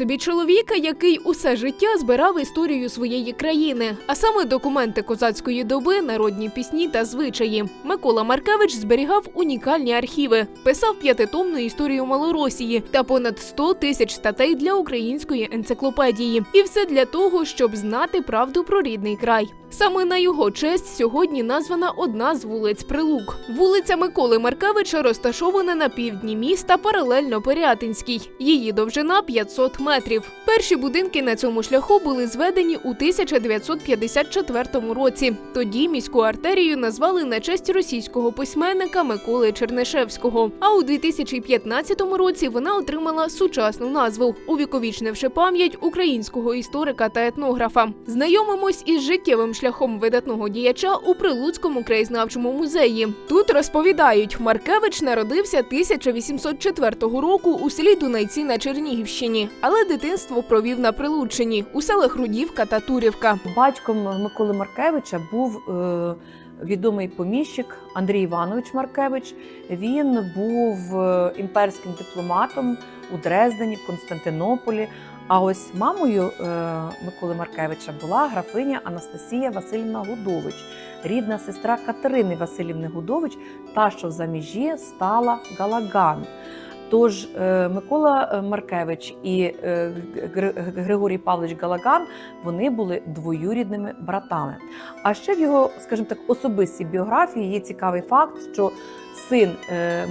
Собі чоловіка, який усе життя збирав історію своєї країни, а саме документи козацької доби, народні пісні та звичаї. Микола Маркевич зберігав унікальні архіви, писав п'ятитомну історію Малоросії та понад 100 тисяч статей для української енциклопедії. І все для того, щоб знати правду про рідний край. Саме на його честь сьогодні названа одна з вулиць Прилук. Вулиця Миколи Маркевича розташована на півдні міста паралельно Пирятинській. Її довжина 500 метрів. Перші будинки на цьому шляху були зведені у 1954 році. Тоді міську артерію назвали на честь російського письменника Миколи Чернишевського. А у 2015 році вона отримала сучасну назву, увіковічнивши пам'ять українського історика та етнографа. Знайомимось із життєвим шляхом видатного діяча у Прилуцькому краєзнавчому музеї. Тут розповідають, Маркевич народився 1804 року у селі Дунайці на Чернігівщині, але дитинство провів на Прилуччині у селах Рудівка та Турівка. Батьком Миколи Маркевича був е, відомий поміщик Андрій Іванович Маркевич. Він був е, імперським дипломатом у Дрездені, в Константинополі. А ось мамою е, Миколи Маркевича була графиня Анастасія Васильівна Гудович, рідна сестра Катерини Васильівни Гудович, та що в заміжі стала Галаган. Тож е, Микола е, Маркевич і е, Григорій Павлович Галаган вони були двоюрідними братами. А ще в його, скажімо так, особистій біографії є цікавий факт, що син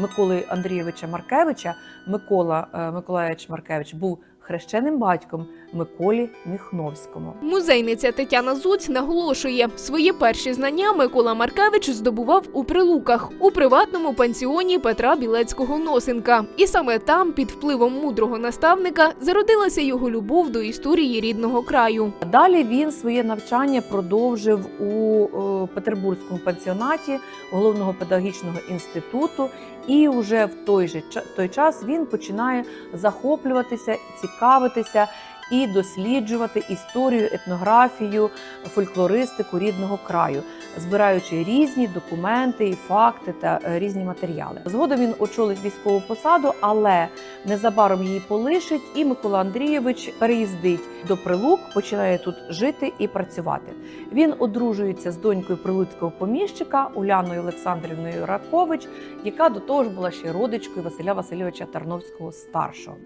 Миколи Андрійовича Маркевича, Микола Миколаївич Маркевич, був хрещеним батьком Миколі Міхновському. Музейниця Тетяна Зуць наголошує, свої перші знання Микола Маркевич здобував у Прилуках у приватному пансіоні Петра Білецького Носенка. І саме там, під впливом мудрого наставника, зародилася його любов до історії рідного краю. Далі він своє навчання продовжив у е, Петербурзькому пансіонаті головного педагогічного інституту, і вже в той же той час він починає захоплюватися, цікавитися і досліджувати історію, етнографію, фольклористику рідного краю, збираючи різні документи і факти та е, різні матеріали. Згодом він очолить військову посаду, але незабаром її полишить, і Микола Андрійович переїздить до Прилук, починає тут жити і працювати. Він одружується з донькою прилуцького поміщика Уляною Олександрівною Ракович, яка до того ж була ще родичкою Василя Васильовича Тарновського старшого.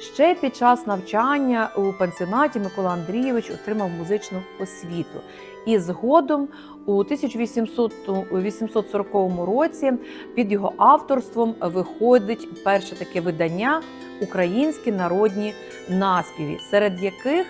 Ще під час навчання у пансіонаті Микола Андрійович отримав музичну освіту. І згодом у 1800, 1840 році під його авторством виходить перше таке видання Українські народні наспіві, серед яких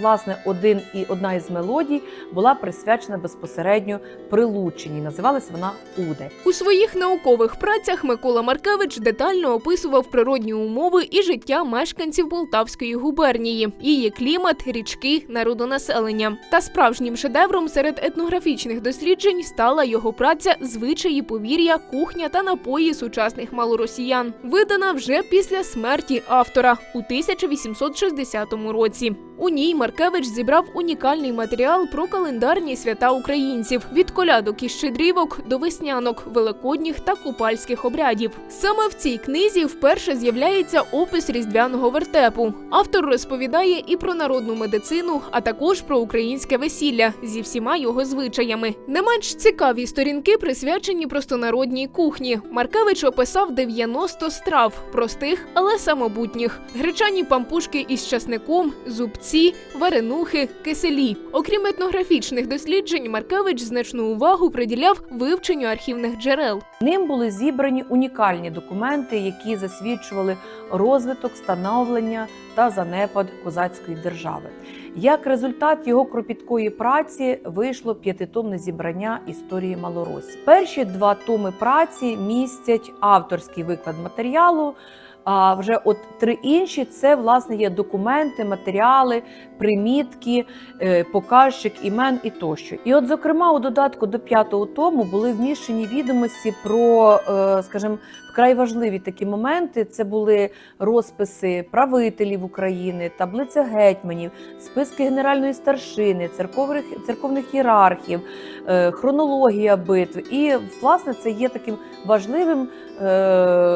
власне один і одна із мелодій була присвячена безпосередньо Прилуччині. Називалась вона Уде. У своїх наукових працях Микола Маркевич детально описував природні умови і життя мешканців Полтавської губернії, її клімат, річки, народонаселення. Та справжнім шедевром серед етнографічних досліджень стала його праця Звичаї, повір'я, кухня та напої сучасних малоросіян, видана вже після смерті автора у 1860 році. У ній Маркевич зібрав унікальний матеріал про календарні свята українців від колядок і щедрівок до веснянок, великодніх та купальських обрядів. Саме в цій книзі вперше з'являється опис різдвяного вертепу. Автор розповідає і про народну медицину, а також про українське весілля зі всіма його звичаями. Не менш цікаві сторінки присвячені простонародній кухні. Маркевич описав 90 страв, простих, але самобутніх: гречані пампушки із часником, зубці, варенухи, киселі. Окрім етнографічних досліджень, Маркевич значну увагу приділяв вивченню архівних джерел. Ним були зібрані унікальні документи, які засвідчували розвиток, становлення та занепад козацької держави. Як результат його кропіткої праці вийшло п'ятитомне зібрання історії Малоросії. Перші два томи праці містять авторський виклад матеріалу. А вже от три інші це власне є документи, матеріали, примітки, е, показчик імен і тощо. І от, зокрема, у додатку до п'ятого тому були вміщені відомості про, е, скажімо, вкрай важливі такі моменти. Це були розписи правителів України, таблиця гетьманів, списки генеральної старшини, церковних церковних ієрархів, е, хронологія битв. І власне це є таким важливим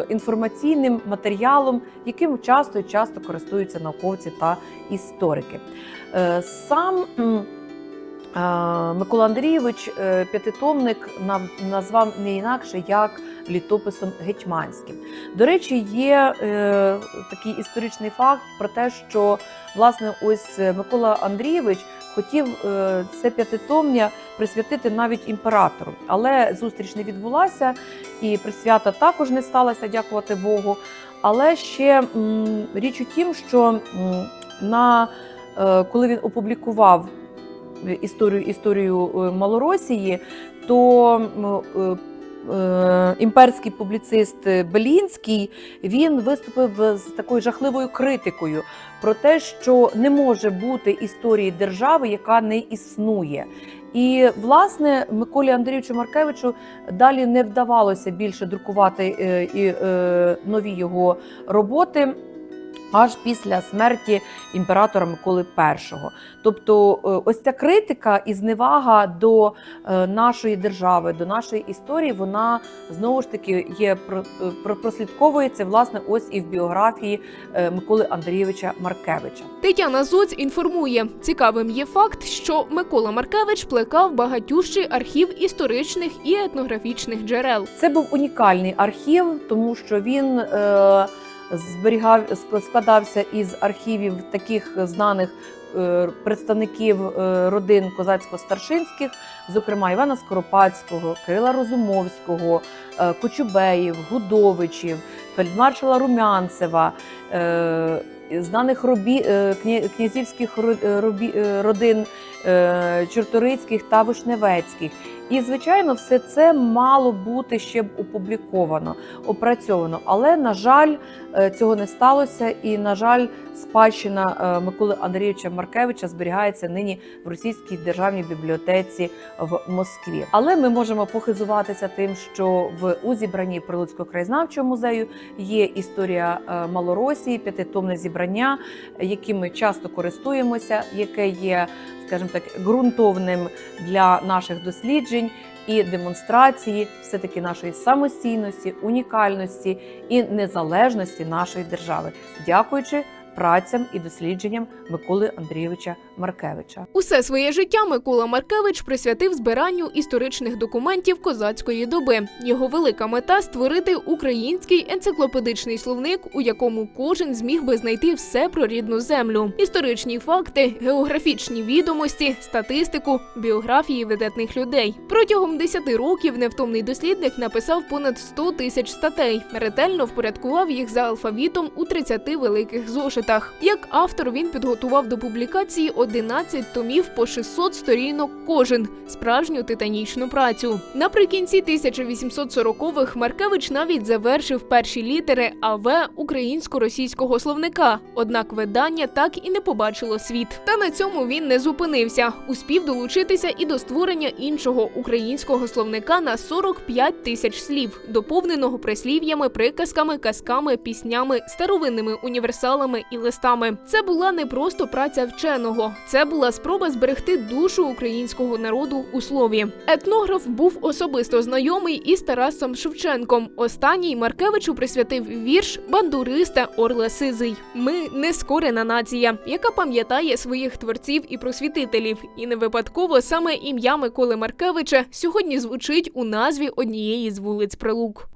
інформаційним матеріалом матеріалом, яким часто і часто користуються науковці та історики. Е, Сам Микола Андрійович е, п'ятитомник назвав не інакше як літописом гетьманським. До речі, є е, такий історичний факт про те, що власне ось Микола Андрійович хотів е, це п'ятитомня присвятити навіть імператору, але зустріч не відбулася, і присвята також не сталася, дякувати Богу. Але ще річ у тім, що на коли він опублікував історію історію е, Малоросії, то е, е, імперський публіцист Белінський він виступив з такою жахливою критикою про те, що не може бути історії держави, яка не існує. І власне Миколі Андрійовичу Маркевичу далі не вдавалося більше друкувати і нові його роботи. Аж після смерті імператора Миколи І. Тобто, е, ось ця критика і зневага до е, нашої держави, до нашої історії, вона знову ж таки є е, прослідковується власне ось і в біографії Миколи Андрійовича Маркевича. Тетяна Зоць інформує, цікавим є факт, що Микола Маркевич плекав багатющий архів історичних і етнографічних джерел. Це був унікальний архів, тому що він е, зберігав ск- складався із архівів таких знаних е, представників е, родин козацько-старшинських, зокрема Івана Скоропадського, Кирила Розумовського, е, Кочубеїв, Гудовичів, фельдмаршала Румянцева. Знаних робі, князівських родин Чорторицьких та Вишневецьких. І, звичайно, все це мало бути ще б опубліковано, опрацьовано. Але, на жаль, е, цього не сталося. І, на жаль, спадщина е, Миколи Андрійовича Маркевича зберігається нині в російській державній бібліотеці в Москві. Але ми можемо похизуватися тим, що в у зібранні Прилуцького краєзнавчого музею є історія е, Малоросії, п'ятитомне зібрання, яким ми часто користуємося, яке є, скажімо так, ґрунтовним для наших досліджень і демонстрації все таки нашої самостійності, унікальності і незалежності нашої держави, дякуючи працям і дослідженням Миколи Андрійовича Маркевича. Усе своє життя Микола Маркевич присвятив збиранню історичних документів козацької доби. Його велика мета створити український енциклопедичний словник, у якому кожен зміг би знайти все про рідну землю: історичні факти, географічні відомості, статистику, біографії видатних людей. Протягом 10 років невтомний дослідник написав понад 100 тисяч статей, ретельно впорядкував їх за алфавітом у 30 великих зошитах. Як автор він підготував до публікації 11 томів по 600 сторінок кожен справжню титанічну працю. Наприкінці 1840-х Маркевич навіть завершив перші літери АВ українсько-російського словника. Однак видання так і не побачило світ. Та на цьому він не зупинився. Успів долучитися і до створення іншого українського словника на 45 тисяч слів, доповненого прислів'ями, приказками, казками, піснями, старовинними універсалами і листами. Це була не просто праця вченого, це була спроба зберегти душу українського народу у слові. Етнограф був особисто знайомий із Тарасом Шевченком. Останній Маркевичу присвятив вірш бандуриста Орла Сизий. Ми нескорена нація, яка пам'ятає своїх творців і просвітителів. І не випадково саме ім'я Миколи Маркевича сьогодні звучить у назві однієї з вулиць Прилук.